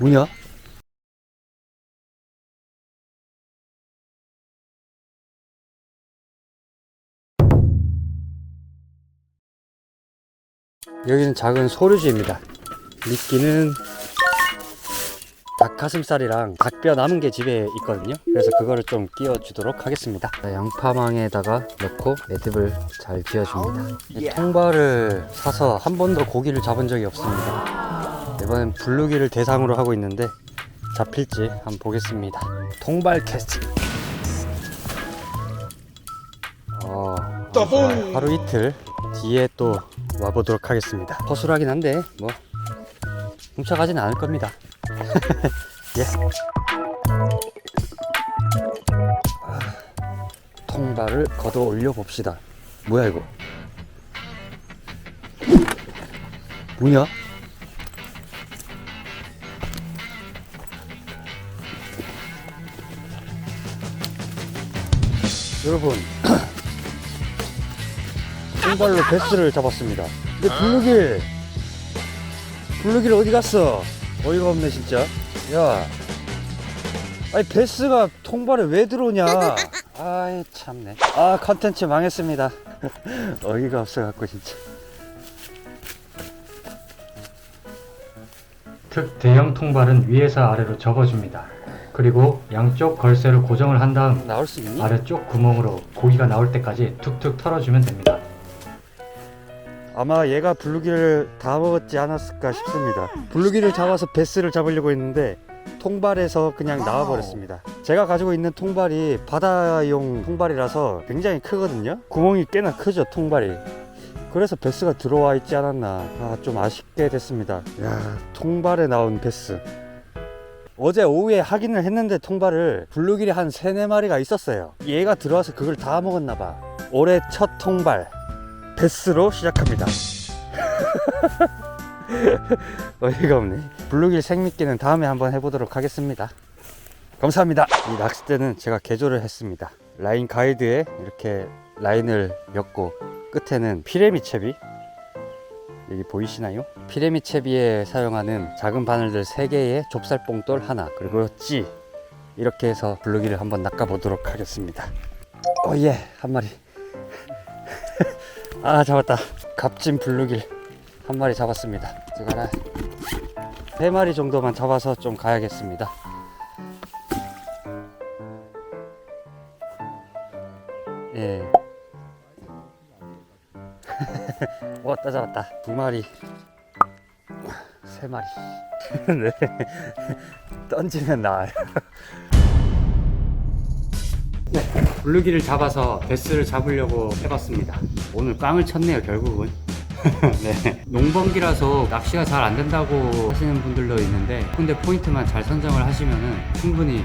뭐냐? 여기는 작은 소류지입니다. 미끼는 닭가슴살이랑 닭뼈 남은 게 집에 있거든요. 그래서 그거를 좀 끼워주도록 하겠습니다. 자, 양파망에다가 넣고 매듭을 잘 지어줍니다. 이 통발을 사서 한 번도 고기를 잡은 적이 없습니다. 이번엔 블루기를 대상으로 하고 있는데 잡힐지 한번 보겠습니다. 통발 캐스팅. 어, 자, 하루 이틀 뒤에 또 와보도록 하겠습니다. 허술하긴 한데 뭐 훔쳐가진 않을 겁니다. 예. 아, 통발을 걷어 올려 봅시다. 뭐야 이거? 뭐냐? 여러분 통발로 베스를 잡았습니다. 근데 블루길 블루길 어디 갔어? 어이가 없네 진짜. 야, 아니 베스가 통발에 왜 들어오냐? 아이 참네. 아 컨텐츠 망했습니다. 어이가 없어갖고 진짜. 특 대형 통발은 위에서 아래로 접어줍니다. 그리고 양쪽 걸쇠로 고정을 한 다음 나올 수 있니? 아래쪽 구멍으로 고기가 나올 때까지 툭툭 털어주면 됩니다. 아마 얘가 블루기를 다 먹었지 않았을까 싶습니다. 블루기를 잡아서 베스를 잡으려고 했는데 통발에서 그냥 나와버렸습니다. 제가 가지고 있는 통발이 바다용 통발이라서 굉장히 크거든요. 구멍이 꽤나 크죠, 통발이. 그래서 베스가 들어와 있지 않았나. 아, 좀 아쉽게 됐습니다. 야, 통발에 나온 베스. 어제 오후에 확인을 했는데 통발을 블루길이 한 세네 마리가 있었어요. 얘가 들어와서 그걸 다 먹었나봐. 올해 첫 통발. 베스로 시작합니다. 어이가 없네. 블루길 생미끼는 다음에 한번 해보도록 하겠습니다. 감사합니다. 이 낚싯대는 제가 개조를 했습니다. 라인 가이드에 이렇게 라인을 엮고 끝에는 피레미 채비 여기 보이시나요? 피레미 채비에 사용하는 작은 바늘들 3개에 좁쌀뽕돌 하나 그리고 찌. 이렇게 해서 블루기를 한번 낚아보도록 하겠습니다. 오예 한 마리. 아 잡았다. 값진 블루길 한 마리 잡았습니다. 제가 세 마리 정도만 잡아서 좀 가야겠습니다. 예 왔다 잡았다 두 마리 세 마리 네 던지면 나와요 블루기를 잡아서 베스를 잡으려고 해봤습니다. 오늘 꽝을 쳤네요, 결국은. 네. 농번기라서 낚시가 잘 안 된다고 하시는 분들도 있는데, 근데 포인트만 잘 선정을 하시면은 충분히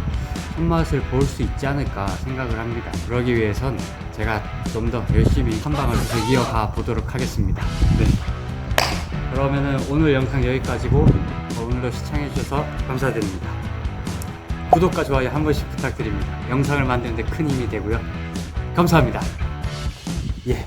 손맛을 볼 수 있지 않을까 생각을 합니다. 그러기 위해선 제가 좀 더 열심히 한 방을 계속 이어가 보도록 하겠습니다. 네. 그러면은 오늘 영상 여기까지고, 오늘도 시청해주셔서 감사드립니다. 구독과 좋아요 한 번씩 부탁드립니다. 영상을 만드는데 큰 힘이 되고요. 감사합니다. 예.